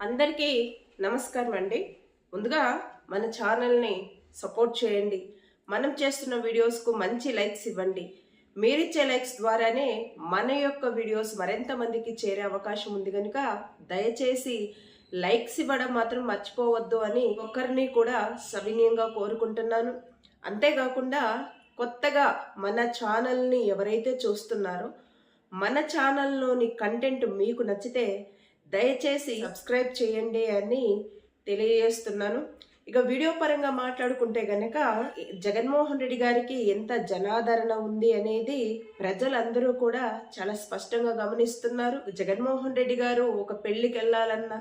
అందరికీ నమస్కారం అండి. ముందుగా మన ఛానల్ని సపోర్ట్ చేయండి. మనం చేస్తున్న వీడియోస్కు మంచి లైక్స్ ఇవ్వండి. మీరిచ్చే లైక్స్ ద్వారానే మన యొక్క వీడియోస్ మరింత మందికి చేరే అవకాశం ఉంది కనుక దయచేసి లైక్స్ ఇవ్వడం మాత్రం మర్చిపోవద్దు అని ఒకరిని కూడా సవినీయంగా కోరుకుంటున్నాను. అంతేకాకుండా కొత్తగా మన ఛానల్ని ఎవరైతే చూస్తున్నారో మన ఛానల్లోని కంటెంట్ మీకు నచ్చితే దయచేసి సబ్స్క్రైబ్ చేయండి అని తెలియజేస్తున్నాను. ఇక వీడియో పరంగా మాట్లాడుకుంటే గనక జగన్మోహన్ రెడ్డి గారికి ఎంత జనాదరణ ఉంది అనేది ప్రజలందరూ కూడా చాలా స్పష్టంగా గమనిస్తున్నారు. జగన్మోహన్ రెడ్డి గారు ఒక పెళ్ళికి వెళ్ళాలన్నా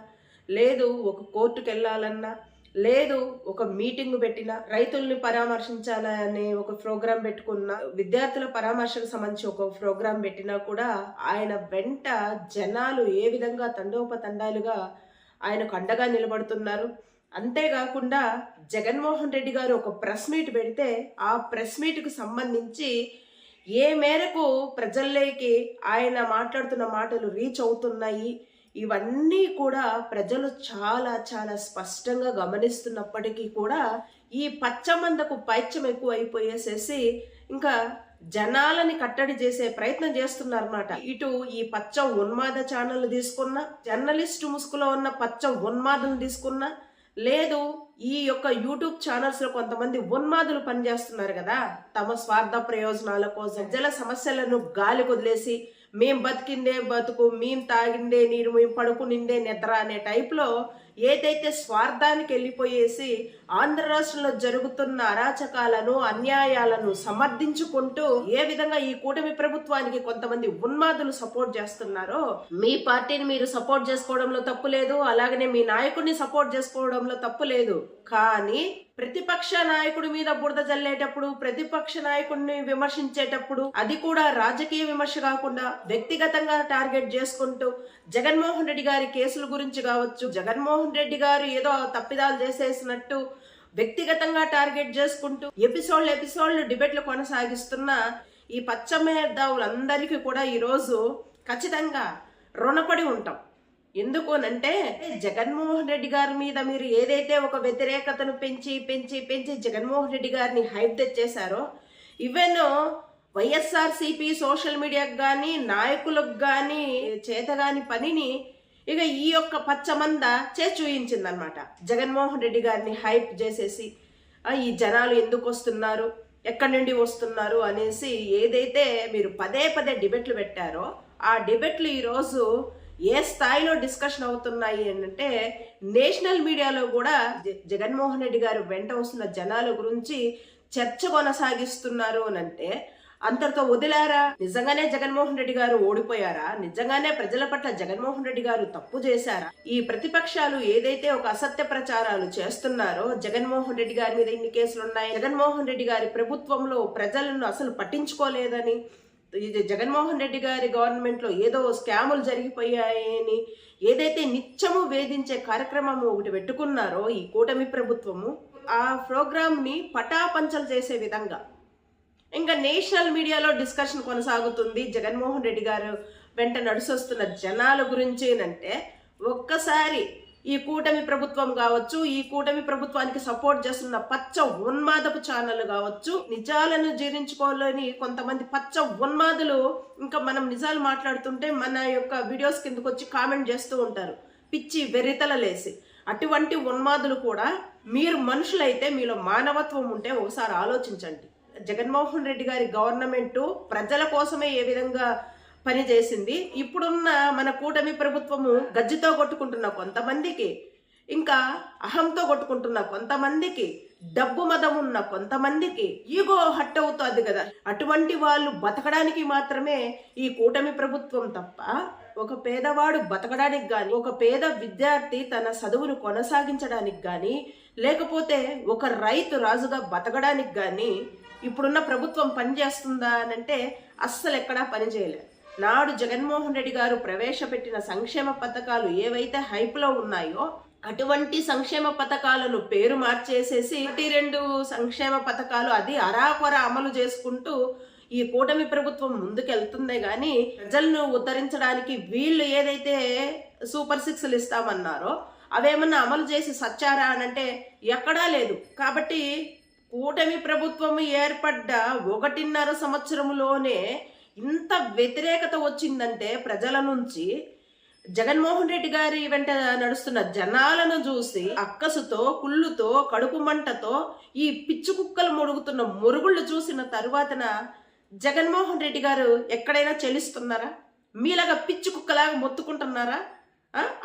లేదు ఒక కోర్టుకు వెళ్ళాలన్నా లేదు ఒక మీటింగ్ పెట్టిన రైతుల్ని పరామర్శించాలనే ఒక ప్రోగ్రాం పెట్టుకున్న విద్యార్థుల పరామర్శకు సంబంధించి ఒక ప్రోగ్రాం పెట్టినా కూడా ఆయన వెంట జనాలు ఏ విధంగా తండోపతండాలుగా ఆయనకు అండగా నిలబడుతున్నారు. అంతేకాకుండా జగన్మోహన్ రెడ్డి గారు ఒక ప్రెస్ మీట్ పెడితే ఆ ప్రెస్ మీట్కు సంబంధించి ఏ మేరకు ప్రజల్లోకి ఆయన మాట్లాడుతున్న మాటలు రీచ్ అవుతున్నాయి ఇవన్నీ కూడా ప్రజలు చాలా చాలా స్పష్టంగా గమనిస్తున్నప్పటికీ కూడా ఈ పచ్చమందకు పైత్యం ఎక్కువ అయిపోయేసేసి ఇంకా జనాలని కట్టడి చేసే ప్రయత్నం చేస్తున్నారన్నమాట. ఇటు ఈ పచ్చ ఉన్మాద ఛానల్ తీసుకున్న జర్నలిస్ట్ ముసుగులో ఉన్న పచ్చ ఉన్మాదం తీసుకున్న లేదు ఈ యొక్క యూట్యూబ్ ఛానల్స్లో కొంతమంది ఉన్మాదులు పనిచేస్తున్నారు కదా? తమ స్వార్థ ప్రయోజనాల కోసం జల సమస్యలను గాలి వదిలేసి మేం బతికిందే బతుకు మేం తాగిందే నీరు మేం పడుకునిందే నిద్ర అనే టైప్లో ఏదైతే స్వార్థానికి వెళ్ళిపోయేసి ఆంధ్ర రాష్ట్రంలో జరుగుతున్న అరాచకాలను అన్యాయాలను సమర్థించుకుంటూ ఏ విధంగా ఈ కూటమి ప్రభుత్వానికి కొంతమంది ఉన్మాదులు సపోర్ట్ చేస్తున్నారో మీ పార్టీని మీరు సపోర్ట్ చేసుకోవడంలో తప్పు లేదు అలాగనే మీ నాయకుడిని సపోర్ట్ చేసుకోవడంలో తప్పు లేదు. కానీ ప్రతిపక్ష నాయకుడి మీద బురద జల్లేటప్పుడు ప్రతిపక్ష నాయకుడిని విమర్శించేటప్పుడు అది కూడా రాజకీయ విమర్శ కాకుండా వ్యక్తిగతంగా టార్గెట్ చేసుకుంటూ జగన్మోహన్ రెడ్డి గారి కేసుల గురించి కావచ్చు జగన్మోహన్ రెడ్డి గారు ఏదో తప్పిదాలు చేసేసినట్టు వ్యక్తిగతంగా టార్గెట్ చేసుకుంటూ ఎపిసోడ్లు ఎపిసోడ్లు డిబేట్లు కొనసాగిస్తున్న ఈ పచ్చమేధావులందరికీ కూడా ఈరోజు ఖచ్చితంగా రుణపడి ఉంటాం. ఎందుకు అనంటే జగన్మోహన్ రెడ్డి గారి మీద మీరు ఏదైతే ఒక వ్యతిరేకతను పెంచి పెంచి పెంచి జగన్మోహన్ రెడ్డి గారిని హైప్ తెచ్చేశారో ఈవెన్ వైఎస్ఆర్సీపీ సోషల్ మీడియాకు కానీ నాయకులకు కానీ చేతగాని పనిని ఇక ఈ యొక్క పచ్చమంద చే చూయించిందనమాట జగన్మోహన్ రెడ్డి గారిని హైప్ చేసేసి ఈ జనాలు ఎందుకు వస్తున్నారు? ఎక్కడి నుండి వస్తున్నారు? అనేసి ఏదైతే మీరు పదే పదే డిబెట్లు పెట్టారో ఆ డిబెట్లు ఈరోజు ఏ స్థాయిలో డిస్కషన్ అవుతున్నాయి అంటే నేషనల్ మీడియాలో కూడా జ- జగన్మోహన్ రెడ్డి గారు వెంట వస్తున్న జనాల గురించి చర్చ కొనసాగిస్తున్నారు అని అంటే అంతటితో వదిలారా? నిజంగానే జగన్మోహన్ రెడ్డి గారు ఓడిపోయారా? నిజంగానే ప్రజల పట్ల జగన్మోహన్ రెడ్డి గారు తప్పు చేశారా? ఈ ప్రతిపక్షాలు ఏదైతే ఒక అసత్య ప్రచారాలు చేస్తున్నారో జగన్మోహన్ రెడ్డి గారి మీద ఇన్ని కేసులు ఉన్నాయి జగన్మోహన్ రెడ్డి గారి ప్రభుత్వంలో ప్రజలను అసలు పట్టించుకోలేదని ఇది జగన్మోహన్ రెడ్డి గారి గవర్నమెంట్లో ఏదో స్కాములు జరిగిపోయాయని ఏదైతే నిత్యము వేధించే కార్యక్రమము ఒకటి పెట్టుకున్నారో ఈ కూటమి ప్రభుత్వము ఆ ప్రోగ్రామ్ని పటాపంచలు చేసే విధంగా. ఇంకా నేషనల్ మీడియాలో డిస్కషన్ కొనసాగుతుంది. జగన్మోహన్ రెడ్డి గారు వెంట నడుసొస్తున్న జనాల గురించి అంటే ఒక్కసారి ఈ కూటమి ప్రభుత్వం కావచ్చు ఈ కూటమి ప్రభుత్వానికి సపోర్ట్ చేస్తున్న పచ్చ ఉన్మాదపు ఛానల్ కావచ్చు నిజాలను జీర్ణించుకోలేని కొంతమంది పచ్చ ఉన్మాదులు ఇంకా మనం నిజాలు మాట్లాడుతుంటే మన యొక్క వీడియోస్ కిందకు వచ్చి కామెంట్ చేస్తూ ఉంటారు. పిచ్చి వెరితలలేసి అటువంటి ఉన్మాదులు కూడా మీరు మనుషులైతే మీలో మానవత్వం ఉంటే ఒకసారి ఆలోచించండి. జగన్మోహన్ రెడ్డి గారి గవర్నమెంట్ ప్రజల కోసమే ఏ విధంగా పనిచేసింది ఇప్పుడున్న మన కూటమి ప్రభుత్వము గజ్జితో కొట్టుకుంటున్న కొంతమందికి ఇంకా అహంతో కొట్టుకుంటున్న కొంతమందికి డబ్బు మదం ఉన్న కొంతమందికి ఈగో హట్ అవుతుంది కదా. అటువంటి వాళ్ళు బతకడానికి మాత్రమే ఈ కూటమి ప్రభుత్వం తప్ప ఒక పేదవాడు బతకడానికి గాని ఒక పేద విద్యార్థి తన చదువును కొనసాగించడానికి గాని లేకపోతే ఒక రైతు రాజుగా బతకడానికి గాని ఇప్పుడున్న ప్రభుత్వం పనిచేస్తుందా అని అంటే అస్సలు ఎక్కడా పనిచేయలేదు నాడు జగన్మోహన్ రెడ్డి గారు ప్రవేశపెట్టిన సంక్షేమ పథకాలు ఏవైతే హైప్లో ఉన్నాయో అటువంటి సంక్షేమ పథకాలను పేరు మార్చేసేసి ఒకటి రెండు సంక్షేమ పథకాలు అది అరాకొర అమలు చేసుకుంటూ ఈ కూటమి ప్రభుత్వం ముందుకెళ్తుందే కానీ ప్రజలను ఉద్ధరించడానికి వీళ్ళు ఏదైతే సూపర్ సిక్స్లు ఇస్తామన్నారో అవేమన్నా అమలు చేసి సచ్చారా అని అంటే ఎక్కడా లేదు. కాబట్టి కూటమి ప్రభుత్వం ఏర్పడ్డ ఒకటిన్నర సంవత్సరంలోనే ఇంత వ్యతిరేకత వచ్చిందంటే ప్రజల నుంచి జగన్మోహన్ రెడ్డి గారి వెంట నడుస్తున్న జనాలను చూసి అక్కసుతో కుళ్ళుతో కడుపు మంటతో ఈ పిచ్చి కుక్కలు మురుగుతున్న మురుగుళ్ళు చూసిన తరువాతన జగన్మోహన్ రెడ్డి గారు ఎక్కడైనా చెలిస్తున్నారా? మీలాగా పిచ్చి కుక్కలాగా మొత్తుకుంటున్నారా?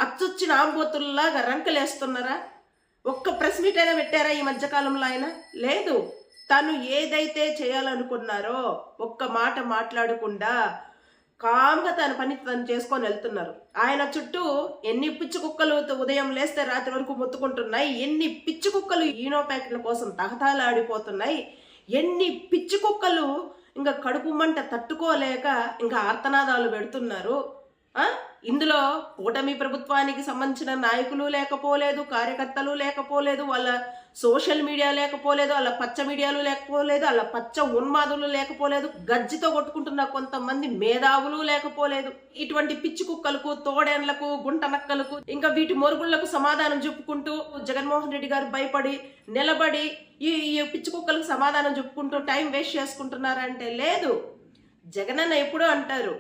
అచ్చొచ్చిన ఆంబోతుల్లాగా రంకలేస్తున్నారా? ఒక్క ప్రెస్ మీట్ అయినా పెట్టారా ఈ మధ్యకాలంలో ఆయన? లేదు. తను ఏదైతే చేయాలనుకున్నారో ఒక్క మాట మాట్లాడకుండా కామ్గా తన పని తను చేసుకొని వెళ్తున్నారు. ఆయన చుట్టూ ఎన్ని పిచ్చి కుక్కలు ఉదయం లేస్తే రాత్రి వరకు మొత్తుకుంటున్నాయి ఎన్ని పిచ్చి కుక్కలు ఈనో ప్యాకెట్ల కోసం తహతాలాడిపోతున్నాయి ఎన్ని పిచ్చి కుక్కలు ఇంకా కడుపు మంట తట్టుకోలేక ఇంకా ఆర్తనాదాలు పెడుతున్నారు. ఇందులో కూటమి ప్రభుత్వానికి సంబంధించిన నాయకులు లేకపోలేదు కార్యకర్తలు లేకపోలేదు వాళ్ళ సోషల్ మీడియా లేకపోలేదు వాళ్ళ పచ్చ మీడియాలు లేకపోలేదు వాళ్ళ పచ్చ ఉన్మాదులు లేకపోలేదు గజ్జితో కొట్టుకుంటున్న కొంతమంది మేధావులు లేకపోలేదు. ఇటువంటి పిచ్చి కుక్కలకు తోడేండ్లకు గుంట నక్కలకు ఇంకా వీటి మొరుగుళ్ళకు సమాధానం చెప్పుకుంటూ జగన్మోహన్ రెడ్డి గారు భయపడి నిలబడి ఈ ఈ పిచ్చి కుక్కలకు సమాధానం చెప్పుకుంటూ టైం వేస్ట్ చేసుకుంటున్నారంటే లేదు. జగనన్న ఎప్పుడూ అంటారు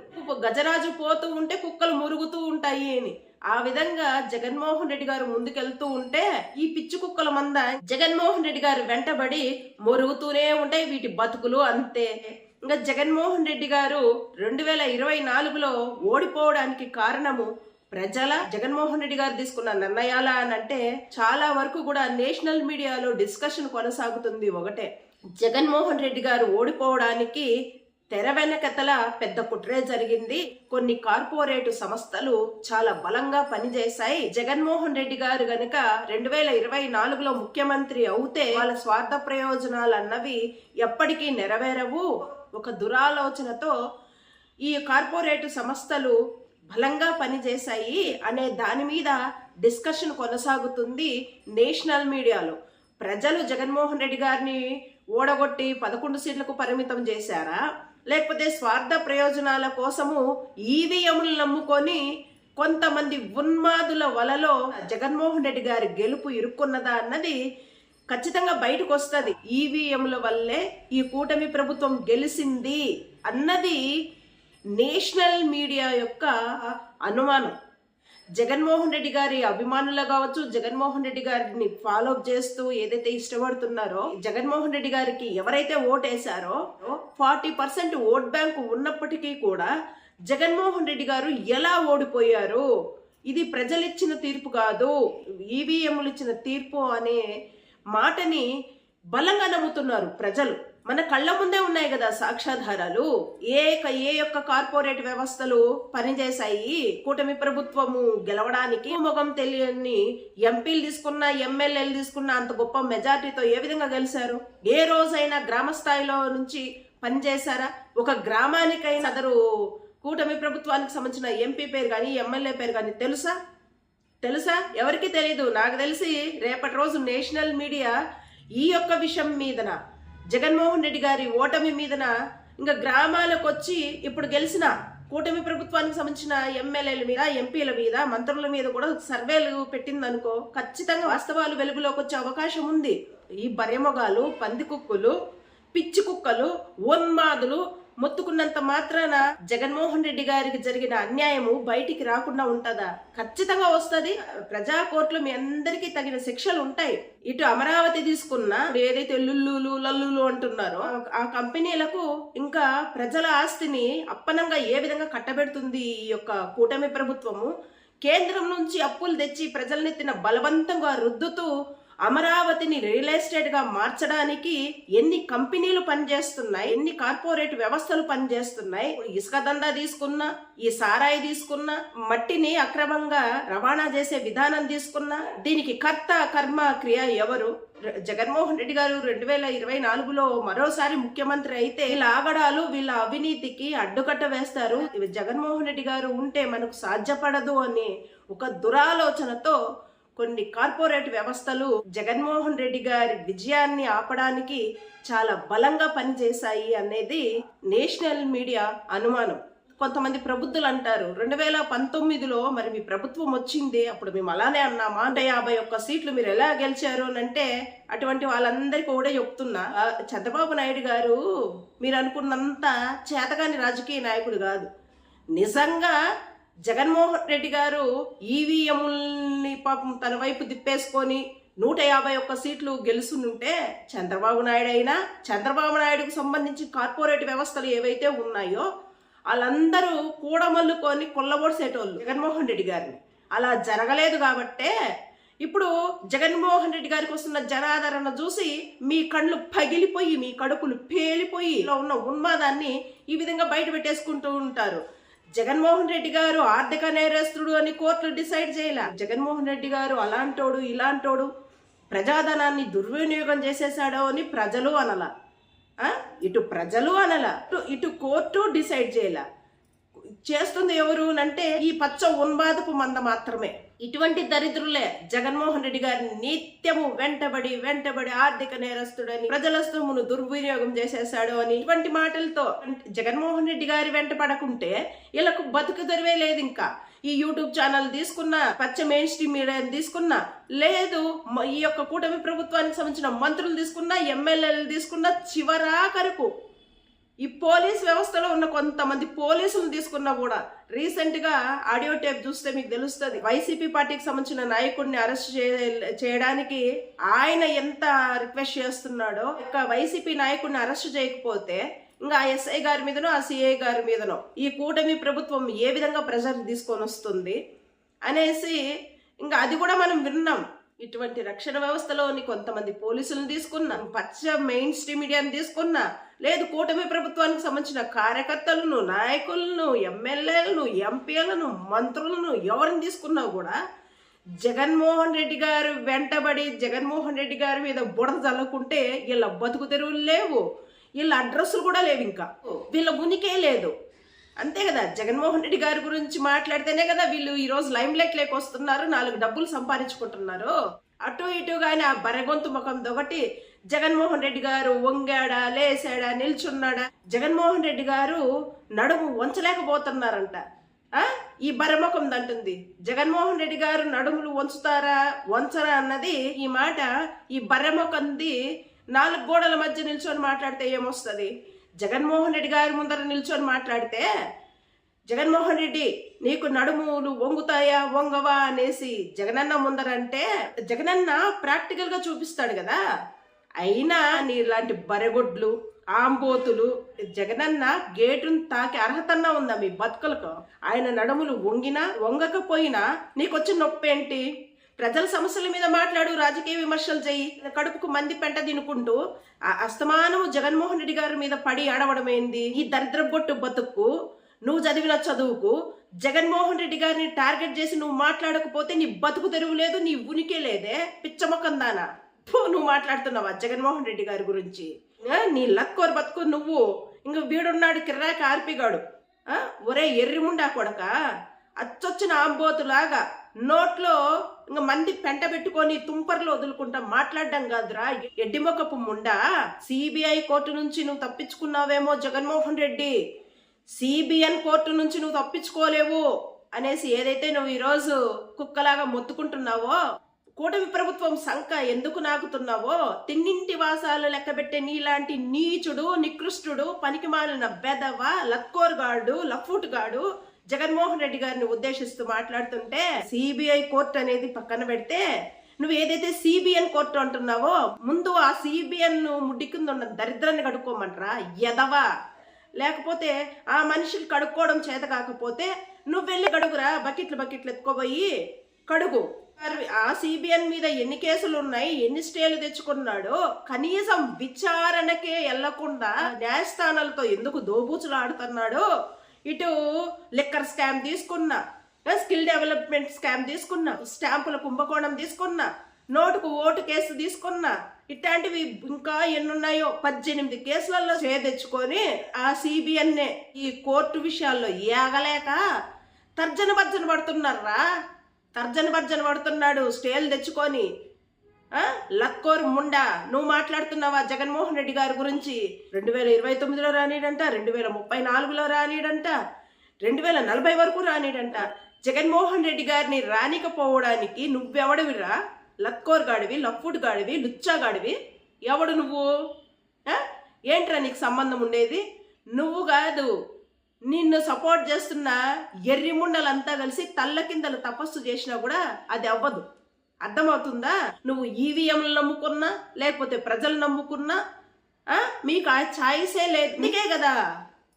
గజరాజు పోతూ ఉంటే కుక్కలు మురుగుతూ ఉంటాయి అని. ఆ విధంగా జగన్మోహన్ రెడ్డి గారు ముందుకెళ్తూ ఉంటే ఈ పిచ్చి కుక్కల మంద జగన్మోహన్ రెడ్డి గారు వెంటబడి మురుగుతూనే ఉంటాయి వీటి బతుకులు అంతే. ఇంకా జగన్మోహన్ రెడ్డి గారు రెండు వేల ఇరవై నాలుగులో ఓడిపోవడానికి కారణము ప్రజల జగన్మోహన్ రెడ్డి గారు తీసుకున్న నిర్ణయాల అని అంటే చాలా వరకు కూడా నేషనల్ మీడియాలో డిస్కషన్ కొనసాగుతుంది ఒకటే. జగన్మోహన్ రెడ్డి గారు ఓడిపోవడానికి తెర వెనకతల పెద్ద కుట్రే జరిగింది. కొన్ని కార్పొరేటు సంస్థలు చాలా బలంగా పనిచేశాయి. జగన్మోహన్ రెడ్డి గారు గనుక రెండు వేల ఇరవై నాలుగులో ముఖ్యమంత్రి అవుతే వాళ్ళ స్వార్థ ప్రయోజనాలు అన్నవి ఎప్పటికీ నెరవేరవు. ఒక దురాలోచనతో ఈ కార్పొరేటు సంస్థలు బలంగా పనిచేశాయి అనే దాని మీద డిస్కషన్ కొనసాగుతుంది నేషనల్ మీడియాలో. ప్రజలు జగన్మోహన్ రెడ్డి గారిని ఓడగొట్టి పదకొండు సీట్లకు పరిమితం చేశారా? లేకపోతే స్వార్థ ప్రయోజనాల కోసము ఈవీఎంలు నమ్ముకొని కొంతమంది ఉన్మాదుల వలలో జగన్మోహన్ రెడ్డి గారి గెలుపు ఇరుక్కున్నదా అన్నది ఖచ్చితంగా బయటకు వస్తుంది ఈవీఎంల వల్లే ఈ కూటమి ప్రభుత్వం గెలిచింది అన్నది నేషనల్ మీడియా యొక్క అనుమానం. జగన్మోహన్ రెడ్డి గారి అభిమానులు కావచ్చు జగన్మోహన్ రెడ్డి గారిని ఫాలో అప్ చేస్తూ ఏదైతే ఇష్టపడుతున్నారో జగన్మోహన్ రెడ్డి గారికి ఎవరైతే ఓటేశారో ఫార్టీ పర్సెంట్ ఓట్ బ్యాంక్ ఉన్నప్పటికీ కూడా జగన్మోహన్ రెడ్డి గారు ఎలా ఓడిపోయారు? ఇది ప్రజలిచ్చిన తీర్పు కాదు ఈవీఎంలు ఇచ్చిన తీర్పు అనే మాటని బలంగా నమ్ముతున్నారు ప్రజలు. మన కళ్ళ ముందే ఉన్నాయి కదా సాక్ష్యాధారాలు. ఏ ఏ యొక్క కార్పొరేట్ వ్యవస్థలు పనిచేశాయి. కూటమి ప్రభుత్వము గెలవడానికి ముఖం తెలియని ఎంపీలు తీసుకున్న ఎమ్మెల్యేలు తీసుకున్న అంత గొప్ప మెజార్టీతో ఏ విధంగా గెలిచారు? ఏ రోజైనా గ్రామ స్థాయిలో నుంచి పనిచేశారా? ఒక గ్రామానికైనా అదరు కూటమి ప్రభుత్వానికి సంబంధించిన ఎంపీ పేరు కానీ ఎమ్మెల్యే పేరు కానీ తెలుసా? తెలుసా? ఎవరికి తెలీదు. నాకు తెలిసి రేపటి రోజు నేషనల్ మీడియా ఈ యొక్క విషయం మీదన? జగన్మోహన్ రెడ్డి గారి ఓటమి మీదన ఇంకా గ్రామాలకు వచ్చి ఇప్పుడు గెలిచిన కూటమి ప్రభుత్వానికి సంబంధించిన ఎమ్మెల్యేల మీద ఎంపీల మీద మంత్రుల మీద కూడా సర్వేలు పెట్టిందనుకో ఖచ్చితంగా వాస్తవాలు వెలుగులోకి వచ్చే అవకాశం ఉంది. ఈ బర్రెమొగాలు పంది కుక్కలు పిచ్చి కుక్కలు ఉన్మాదులు మొత్తుకున్నంత మాత్రాన జగన్మోహన్ రెడ్డి గారికి జరిగిన అన్యాయము బయటికి రాకుండా ఉంటుందా? ఖచ్చితంగా వస్తుంది. ప్రజా కోర్టులో మీ అందరికీ తగిన శిక్షలు ఉంటాయి. ఇటు అమరావతి తీసుకున్న ఏదైతే లుల్లులు లల్లులు అంటున్నారో ఆ కంపెనీలకు ఇంకా ప్రజల ఆస్తిని అప్పనంగా ఏ విధంగా కట్టబెడుతుంది ఈ యొక్క కూటమి ప్రభుత్వము? కేంద్రం నుంచి అప్పులు తెచ్చి ప్రజలనెత్తిన బలవంతంగా రుద్దుతూ అమరావతిని రియల్ ఎస్టేట్గా మార్చడానికి ఎన్ని కంపెనీలు పనిచేస్తున్నాయి ఎన్ని కార్పొరేట్ వ్యవస్థలు పనిచేస్తున్నాయి ఇసుక దందా తీసుకున్నా ఈ సారాయి తీసుకున్నా మట్టిని అక్రమంగా రవాణా చేసే విధానం తీసుకున్నా దీనికి కర్త కర్మ క్రియ ఎవరు? జగన్మోహన్ రెడ్డి గారు రెండు వేల ఇరవై నాలుగులో మరోసారి ముఖ్యమంత్రి అయితే వీళ్ళ ఆగడాలు వీళ్ళ అవినీతికి అడ్డుకట్ట వేస్తారు. జగన్మోహన్ రెడ్డి గారు ఉంటే మనకు సాధ్యపడదు అని ఒక దురాలోచనతో కొన్ని కార్పొరేట్ వ్యవస్థలు జగన్మోహన్ రెడ్డి గారి విజయాన్ని ఆపడానికి చాలా బలంగా పనిచేశాయి అనేది నేషనల్ మీడియా అనుమానం. కొంతమంది ప్రబుద్ధులు అంటారు రెండు వేల పంతొమ్మిదిలో మరి మీ ప్రభుత్వం వచ్చింది అప్పుడు మేము అలానే అన్నామా? అంటే యాభై ఒక్క సీట్లు మీరు ఎలా గెలిచారు? అని అంటే అటువంటి వాళ్ళందరికీ కూడా చెప్తున్నా. చంద్రబాబు నాయుడు గారు మీరు అనుకున్నంత చేతగాని రాజకీయ నాయకుడు కాదు. నిజంగా జగన్మోహన్ రెడ్డి గారు ఈవీఎంని పాపం తన వైపు తిప్పేసుకొని నూట యాభై ఒక్క సీట్లు గెలుసునుంటే చంద్రబాబు నాయుడు అయినా చంద్రబాబు నాయుడుకు సంబంధించి కార్పొరేట్ వ్యవస్థలు ఏవైతే ఉన్నాయో వాళ్ళందరూ కూడమల్లుకొని కొల్లబొడిసేటోళ్ళు జగన్మోహన్ రెడ్డి గారిని. అలా జరగలేదు కాబట్టే ఇప్పుడు జగన్మోహన్ రెడ్డి గారికి వస్తున్న జనాదరణ చూసి మీ కళ్ళు పగిలిపోయి మీ కడుపులు పేలిపోయి ఇలా ఉన్న ఉన్మాదాన్ని ఈ విధంగా బయట పెట్టేసుకుంటూ ఉంటారు. జగన్మోహన్ రెడ్డి గారు ఆర్థిక నేరస్తుడు అని కోర్టులు డిసైడ్ చేయలే. జగన్మోహన్ రెడ్డి గారు అలాంటోడు ఇలాంటోడు ప్రజాధనాన్ని దుర్వినియోగం చేసేసాడో అని ప్రజలు అనలా. ఇటు ప్రజలు అనలా. ఇటు- ఇటు కోర్టు డిసైడ్ చేయలే. చేస్తుంది ఎవరు అంటే ఈ పచ్చ ఉన్మాదపు మంద మాత్రమే. ఇటువంటి దరిద్రులే జగన్మోహన్ రెడ్డి గారిని నిత్యము వెంటబడి వెంటబడి ఆర్థిక నేరస్తుడని ప్రజల సొమ్మును దుర్వినియోగం చేసేశాడు అని ఇటువంటి మాటలతో జగన్మోహన్ రెడ్డి గారి వెంట పడకుంటే వీళ్ళకు బతుకు దొరివే లేదు ఇంకా. ఈ యూట్యూబ్ ఛానల్ తీసుకున్నా పచ్చ మెయిన్ స్ట్రీమ్ మీడియాని తీసుకున్నా లేదు ఈ యొక్క కూటమి ప్రభుత్వానికి సంబంధించిన మంత్రులు తీసుకున్నా ఎమ్మెల్యేలు తీసుకున్నా చివరాకరకు ఈ పోలీస్ వ్యవస్థలో ఉన్న కొంతమంది పోలీసులు తీసుకున్నా కూడా రీసెంట్గా ఆడియో టేప్ చూస్తే మీకు తెలుస్తుంది. వైసీపీ పార్టీకి సంబంధించిన నాయకుడిని అరెస్ట్ చేయడానికి ఆయన ఎంత రిక్వెస్ట్ చేస్తున్నాడో ఇక వైసీపీ నాయకుడిని అరెస్ట్ చేయకపోతే ఇంకా ఆ ఎస్ఐ గారి మీదనో ఆ సిఐ గారి మీదనో ఈ కూటమి ప్రభుత్వం ఏ విధంగా ప్రెజర్ తీసుకొని వస్తుంది అనేసి ఇంకా అది కూడా మనం విన్నాం. ఇటువంటి రక్షణ వ్యవస్థలోని కొంతమంది పోలీసులను తీసుకున్నా పచ్చ మెయిన్ స్ట్రీమ్ మీడియాని తీసుకున్నా. లేదు కూటమి ప్రభుత్వానికి సంబంధించిన కార్యకర్తలను నాయకులను ఎమ్మెల్యేలను ఎంపీలను మంత్రులను ఎవరిని తీసుకున్నా కూడా జగన్మోహన్ రెడ్డి గారు వెంటబడి జగన్మోహన్ రెడ్డి గారి మీద బుడద చల్లుకుంటే వీళ్ళ బతుకు తెరువులు లేవు. వీళ్ళ అడ్రస్లు కూడా లేవు ఇంకా. వీళ్ళ ఉనికే లేదు. అంతే కదా జగన్మోహన్ రెడ్డి గారి గురించి మాట్లాడితేనే కదా వీళ్ళు ఈరోజు లైమ్ లైట్ లేక వస్తున్నారు నాలుగు డబ్బులు సంపాదించుకుంటున్నారు. అటు ఇటు కానీ ఆ బరగొంతు ముఖం దొకటి జగన్మోహన్ రెడ్డి గారు వంగాడా లేసాడా నిల్చున్నాడా? జగన్మోహన్ రెడ్డి గారు నడుము వంచలేకపోతున్నారంట. ఈ బరముఖం అంటుంది. జగన్మోహన్ రెడ్డి గారు నడుములు వంచుతారా వంచరా అన్నది ఈ మాట ఈ బరమకంది నాలుగు గోడల మధ్య నిల్చొని మాట్లాడితే ఏమొస్తుంది? జగన్మోహన్ రెడ్డి గారి ముందర నిల్చొని మాట్లాడితే జగన్మోహన్ రెడ్డి నీకు నడుములు వంగుతాయా వంగవా? అనేసి జగనన్న ముందరంటే జగనన్న ప్రాక్టికల్గా చూపిస్తాడు కదా. అయినా నీలాంటి బరగొడ్లు ఆంబోతులు జగనన్న గేటును తాకి అర్హతన్నా ఉందా మీ బతుకులకు? ఆయన నడుములు వంగినా వంగకపోయినా నీకొచ్చిన నొప్పి ఏంటి ప్రజల సమస్యల మీద మాట్లాడు రాజకీయ విమర్శలు చేయి కడుపుకు మంది పెంట తినుకుంటూ ఆ అస్తమానము జగన్మోహన్ రెడ్డి గారి మీద పడి ఆడవడమైంది? ఈ దరిద్ర బొట్టు బతుకు నువ్వు చదివిన చదువుకు జగన్మోహన్ రెడ్డి గారిని టార్గెట్ చేసి నువ్వు మాట్లాడకపోతే నీ బతుకు తెరువు లేదు నీ ఉనికి లేదే పిచ్చమొక్కందానా నువ్వు మాట్లాడుతున్నావా? జగన్మోహన్ రెడ్డి గారి గురించి? నీ లక్కోరు బతుకు నువ్వు. ఇంక వీడున్నాడు కిర్రా ఆర్పిగాడు ఒరే ఎర్రిముండా కొడక? అచ్చొచ్చిన ఆంబోతులాగా నోట్లో ఇంక మంది పెంట పెట్టుకొని తుంపర్లు వదులుకుంటా మాట్లాడడం కాదురా. ఎడ్డిమొకపు ముండా? సిబిఐ కోర్టు నుంచి నువ్వు తప్పించుకున్నావేమో జగన్మోహన్ రెడ్డి. సిబిఎన్ కోర్టు నుంచి నువ్వు తప్పించుకోలేవు అనేసి ఏదైతే నువ్వు ఈరోజు కుక్కలాగా మొత్తుకుంటున్నావో కూటమి ప్రభుత్వం సంఖ ఎందుకు నాకుతున్నావో తిన్నింటి వాసాలు లెక్కబెట్టే నీలాంటి నీచుడు నికృష్టుడు పనికిమాలిన బెదవ లక్కోరుగాడు లఫూటుగాడు జగన్మోహన్ రెడ్డి గారిని ఉద్దేశిస్తూ మాట్లాడుతుంటే సిబిఐ కోర్టు అనేది పక్కన పెడితే నువ్వు ఏదైతే సిబిఎన్ కోర్టు అంటున్నావో ముందు ఆ సిబిఎన్ ముడ్డి కింద ఉన్న దరిద్రాన్ని కడుక్కోమంటరా? ఎదవా లేకపోతే ఆ మనిషికి కడుక్కోవడం చేత కాకపోతే నువ్వు వెళ్ళి కడుగురా బకెట్లు బకెట్లు ఎత్తుకోబోయి కడుగు. ఆ సిబిఎన్ మీద ఎన్ని కేసులు ఉన్నాయి ఎన్ని స్టేలు తెచ్చుకున్నాడో కనీసం విచారణకే వెళ్ళకుండా న్యాయస్థానాలతో ఎందుకు దోబూచులు ఆడుతున్నాడో ఇటు లిక్కర్ స్కామ్ తీసుకున్నా స్కిల్ డెవలప్మెంట్ స్కామ్ తీసుకున్నా స్టాంపుల కుంభకోణం తీసుకున్నా నోటుకు ఓటు కేసు తీసుకున్నా ఇట్లాంటివి ఇంకా ఎన్నున్నాయో పద్దెనిమిది కేసులలో చేదెచ్చుకొని ఆ సిబిఎన్ఏ ఈ కోర్టు విషయాల్లో ఏగలేక తర్జన భర్జన పడుతున్నారా? తర్జన భర్జన పడుతున్నాడు స్టేలు తెచ్చుకొని లక్కోరు ముండా నువ్వు మాట్లాడుతున్నావా జగన్మోహన్ రెడ్డి గారి గురించి? రెండు వేల ఇరవై తొమ్మిదిలో రానిడంట రెండు వేల ముప్పై నాలుగులో రానిడంట రెండు వేల నలభై వరకు రానిడంట. జగన్మోహన్ రెడ్డి గారిని రానికపోవడానికి నువ్వెవడవిరా లక్కోర్ గాడివి లఫ్ఫుడ్ గాడివి లుచ్చా గాడివి. ఎవడు నువ్వు? ఏంట్రా నీకు సంబంధం ఉండేది? నువ్వు కాదు. నిన్ను సపోర్ట్ చేస్తున్న ఎర్రి ముండలంతా కలిసి తల్ల కిందలు తపస్సు చేసినా కూడా అది అవ్వదు. అర్థమవుతుందా? నువ్వు ఈవీఎంలు నమ్ముకున్నా లేకపోతే ప్రజలు నమ్ముకున్నా మీకు ఆ ఛాయిసే లేదు. నీకే కదా?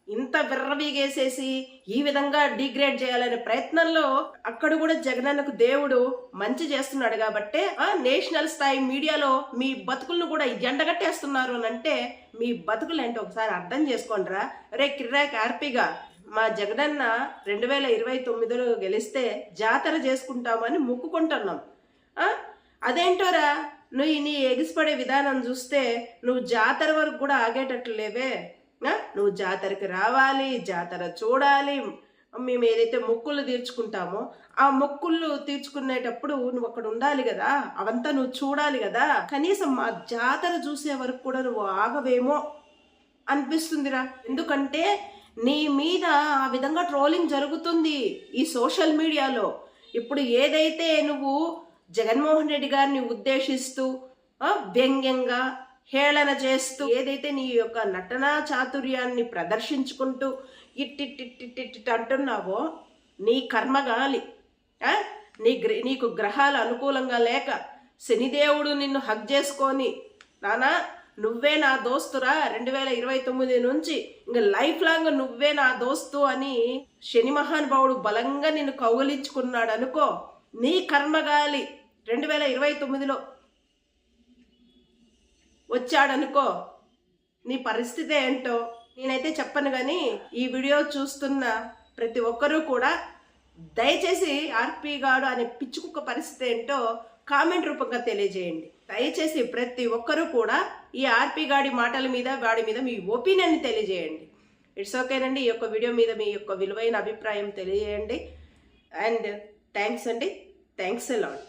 ఇంత విర్రవీగేసేసి ఈ విధంగా డిగ్రేడ్ చేయాలనే ప్రయత్నంలో అక్కడ కూడా జగనన్నకు దేవుడు మంచి చేస్తున్నాడు కాబట్టే ఆ నేషనల్ స్థాయి మీడియాలో మీ బతుకులను కూడా ఎండగట్టేస్తున్నారు అని అంటే మీ బతుకులు ఏంటో ఒకసారి అర్థం చేసుకోండిరా రే. కిర్రాక్ ఆర్పీగా మా జగనన్న రెండు వేల ఇరవై తొమ్మిదిలో గెలిస్తే జాతర చేసుకుంటామని మొక్కుకుంటున్నాం. అదేంటోరా నువ్వు నీ ఎగిసిపడే విధానం చూస్తే నువ్వు జాతర వరకు కూడా ఆగేటట్లు లేవే. నువ్వు జాతరకి రావాలి జాతర చూడాలి. మేము ఏదైతే మొక్కులు తీర్చుకుంటామో ఆ మొక్కులు తీర్చుకునేటప్పుడు నువ్వు అక్కడ ఉండాలి కదా. అవంతా నువ్వు చూడాలి కదా. కనీసం మా జాతర చూసే వరకు కూడా నువ్వు ఆగవేమో అనిపిస్తుందిరా. ఎందుకంటే నీ మీద ఆ విధంగా ట్రోలింగ్ జరుగుతుంది ఈ సోషల్ మీడియాలో. ఇప్పుడు ఏదైతే నువ్వు జగన్మోహన్ రెడ్డి గారిని ఉద్దేశిస్తూ వ్యంగ్యంగా హేళన చేస్తూ ఏదైతే నీ యొక్క నటనా చాతుర్యాన్ని ప్రదర్శించుకుంటూ ఇట్టిట్టిట్టిట్టిట్ అంటున్నావో నీ కర్మగాలి నీ గ్ర నీకు గ్రహాలు అనుకూలంగా లేక శనిదేవుడు నిన్ను హగ్ చేసుకొని నానా నువ్వే నా దోస్తురా రెండు వేల ఇరవై తొమ్మిది నుంచి ఇంకా లైఫ్ లాంగ్ నువ్వే నా దోస్తు అని శని మహానుభావుడు బలంగా నిన్ను కౌగలించుకున్నాడు అనుకో నీ కర్మగాలి రెండు వేల ఇరవై తొమ్మిదిలో వచ్చాడనుకో నీ పరిస్థితి ఏంటో నేనైతే చెప్పను కానీ ఈ వీడియో చూస్తున్న ప్రతి ఒక్కరూ కూడా దయచేసి ఆర్పి గాడు అనే పిచ్చుకుక్క పరిస్థితి ఏంటో కామెంట్ రూపంగా తెలియజేయండి. దయచేసి ప్రతి ఒక్కరూ కూడా ఈ ఆర్పి గాడి మాటల మీద వాడి మీద మీ ఒపీనియన్ని తెలియజేయండి. ఇట్స్ ఓకేనండి ఈ యొక్క వీడియో మీద మీ యొక్క విలువైన అభిప్రాయం తెలియజేయండి. అండ్ థ్యాంక్స్ అండి. Thanks lord